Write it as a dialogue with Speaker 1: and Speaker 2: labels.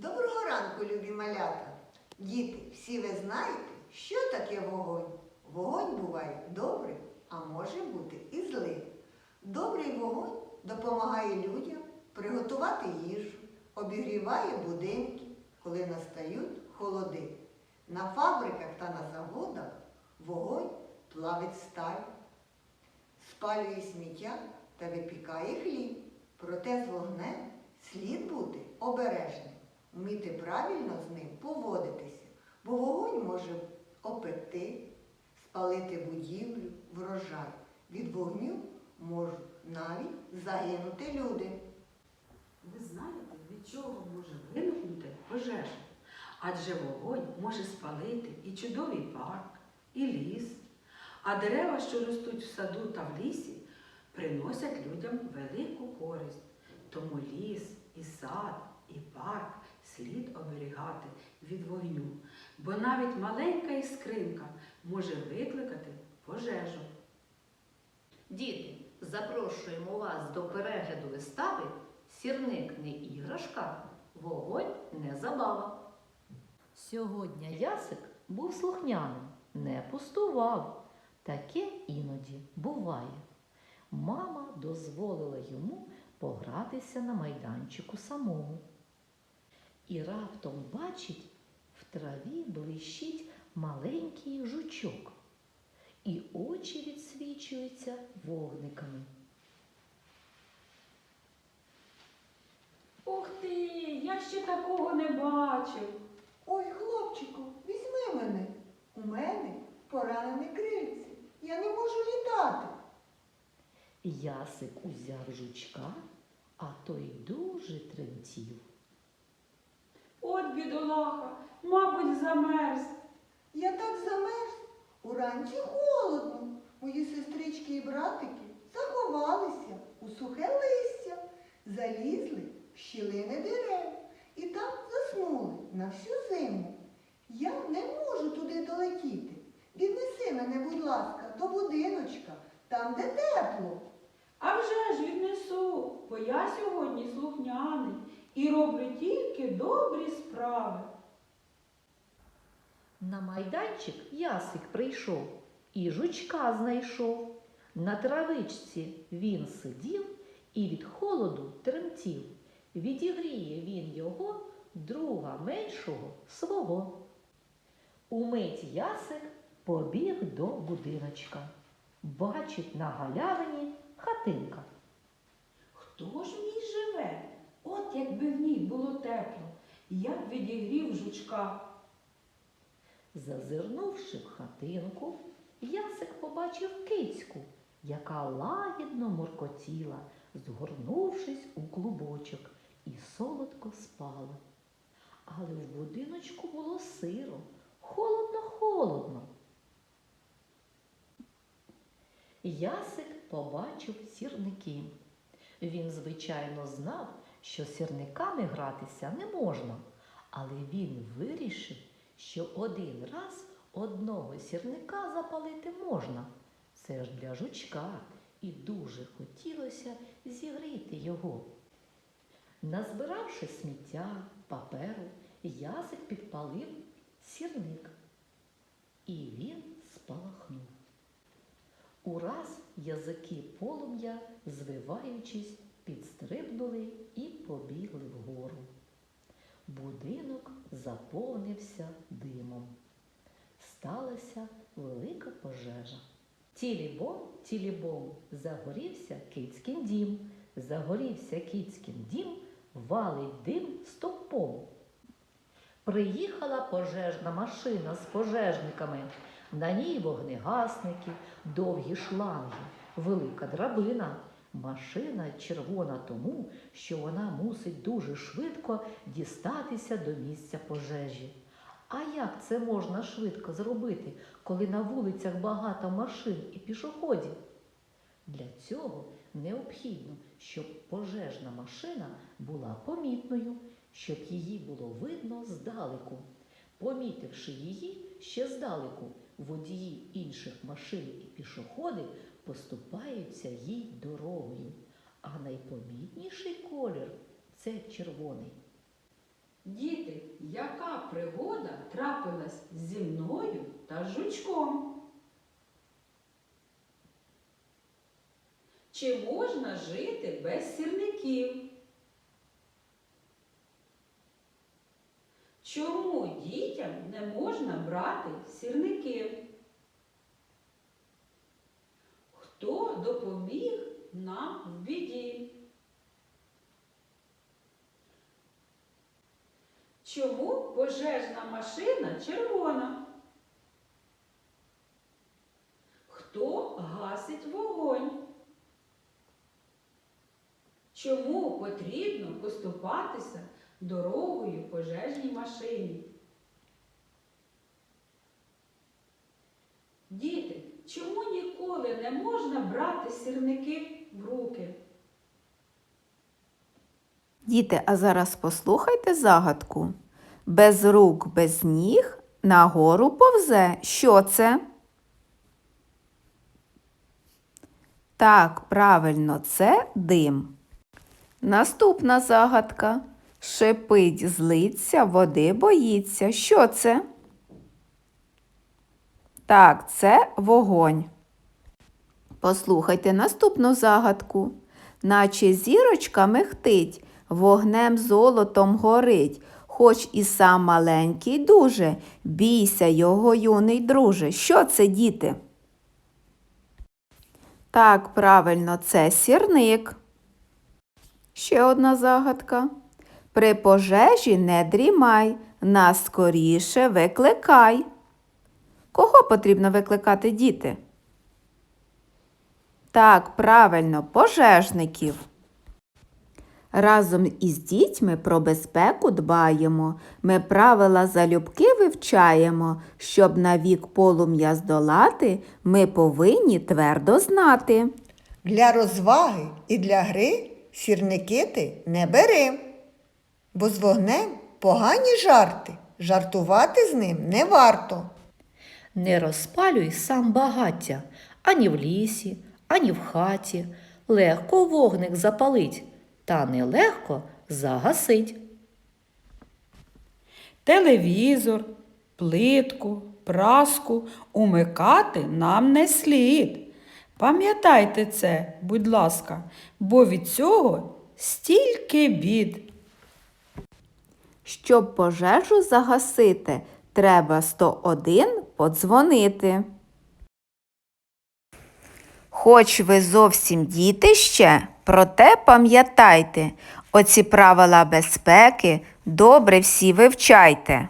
Speaker 1: Доброго ранку, любі малята! Діти, всі ви знаєте, що таке вогонь? Вогонь буває добрий, а може бути і злий. Добрий вогонь допомагає людям приготувати їжу, обігріває будинки, коли настають холоди. На фабриках та на заводах вогонь плавить сталь, спалює сміття та випікає хліб. Проте з вогнем слід бути обережним, вміти правильно з ним поводитися, бо вогонь може опекти, спалити будівлю, врожай. Від вогню можуть навіть загинути люди.
Speaker 2: Ви знаєте, від чого може виникнути пожежа? Адже вогонь може спалити і чудовий парк, і ліс, а дерева, що ростуть в саду та в лісі, приносять людям велику користь. Тому ліс, і сад, і парк слід оберігати від вогню, бо навіть маленька іскринка може викликати пожежу.
Speaker 3: Діти, запрошуємо вас до перегляду вистави Сірник не іграшка, вогонь не забава.
Speaker 4: Сьогодні Ясик був слухняним, не пустував. Таке іноді буває. Мама дозволила йому погратися на майданчику самому. І раптом бачить, в траві блищить маленький жучок, і очі відсвічуються вогниками.
Speaker 2: Ух ти! Я ще такого не бачив.
Speaker 1: Ой, хлопчику, візьми мене. У мене поранене крильце. Я не можу літати.
Speaker 4: Ясик узяв жучка, а той дуже тремтів.
Speaker 2: Бідолаха, мабуть, замерз.
Speaker 1: Я так замерз. Уранці холодно. Мої сестрички і братики заховалися у сухе листя, залізли в щілини дерев і там заснули на всю зиму. Я не можу туди долетіти. Віднеси мене, будь ласка, до будиночка, там, де тепло.
Speaker 2: А вже ж віднесу, бо я сьогодні слухняний і роблю тільки добрі справи.
Speaker 4: На майданчик Ясик прийшов і жучка знайшов. На травичці він сидів і від холоду тремтів. Відігріє він його, друга меншого свого. Умить Ясик побіг до будиночка. Бачить на галявині хатинка.
Speaker 2: Хто ж в ній живе? От якби в ній було тепло, я б відігрів жучка.
Speaker 4: Зазирнувши в хатинку, Ясик побачив кицьку, яка лагідно моркотіла, згорнувшись у клубочок, і солодко спала. Але в будиночку було сиро, холодно-холодно. Ясик побачив сірники. Він, звичайно, знав, що сірниками гратися не можна, але він вирішив, що один раз одного сірника запалити можна. Це ж для жучка, і дуже хотілося зігріти його. Назбиравши сміття, паперу, Ясик підпалив сірник. І він спалахнув. Ураз язики полум'я, звиваючись, підстрибнули і побігли вгору. Будинок заповнився димом. Сталася велика пожежа. Тілібом, тілібом, загорівся кицькін дім. Загорівся кицькін дім, валить дим стовпом. Приїхала пожежна машина з пожежниками. На ній вогнегасники, довгі шланги, велика драбина. Машина червона тому, що вона мусить дуже швидко дістатися до місця пожежі. А як це можна швидко зробити, коли на вулицях багато машин і пішоходів? Для цього необхідно, щоб пожежна машина була помітною, щоб її було видно здалеку. Помітивши її ще здалеку, водії інших машин і пішоходи поступаються їй дорогою. А найпомітніший колір це червоний.
Speaker 2: Діти, яка пригода трапилась зі мною та жучком? Чи можна жити без сірників? Чому дітям не можна брати сірників? Хто допоміг нам в біді? Чому пожежна машина червона? Хто гасить вогонь? Чому потрібно поступатися дорогою пожежній машині? Діти, чому ніколи не можна брати сірники в руки?
Speaker 5: Діти, а зараз послухайте загадку. Без рук, без ніг нагору повзе. Що це? Так, правильно, це дим. Наступна загадка. Шипить, злиться, води боїться. Що це? Так, це вогонь. Послухайте наступну загадку. Наче зірочка мехтить, вогнем золотом горить, хоч і сам маленький дуже, бійся його, юний друже. Що це, діти? Так, правильно, це сірник. Ще одна загадка. При пожежі не дрімай, нас скоріше викликай. Кого потрібно викликати діти? Так, правильно, пожежників. Разом із дітьми про безпеку дбаємо. Ми правила залюбки вивчаємо. Щоб навік полум'я здолати, ми повинні твердо знати.
Speaker 1: Для розваги і для гри сірники ти не бери, бо з вогнем погані жарти. Жартувати з ним не варто.
Speaker 4: Не розпалюй сам багаття ані в лісі, ані в хаті. Легко вогник запалить, та нелегко загасить.
Speaker 2: Телевізор, плитку, праску умикати нам не слід. Пам'ятайте це, будь ласка, бо від цього стільки бід.
Speaker 5: Щоб пожежу загасити, треба 101 подзвонити. Хоч ви зовсім діти ще, проте пам'ятайте, оці правила безпеки добре всі вивчайте.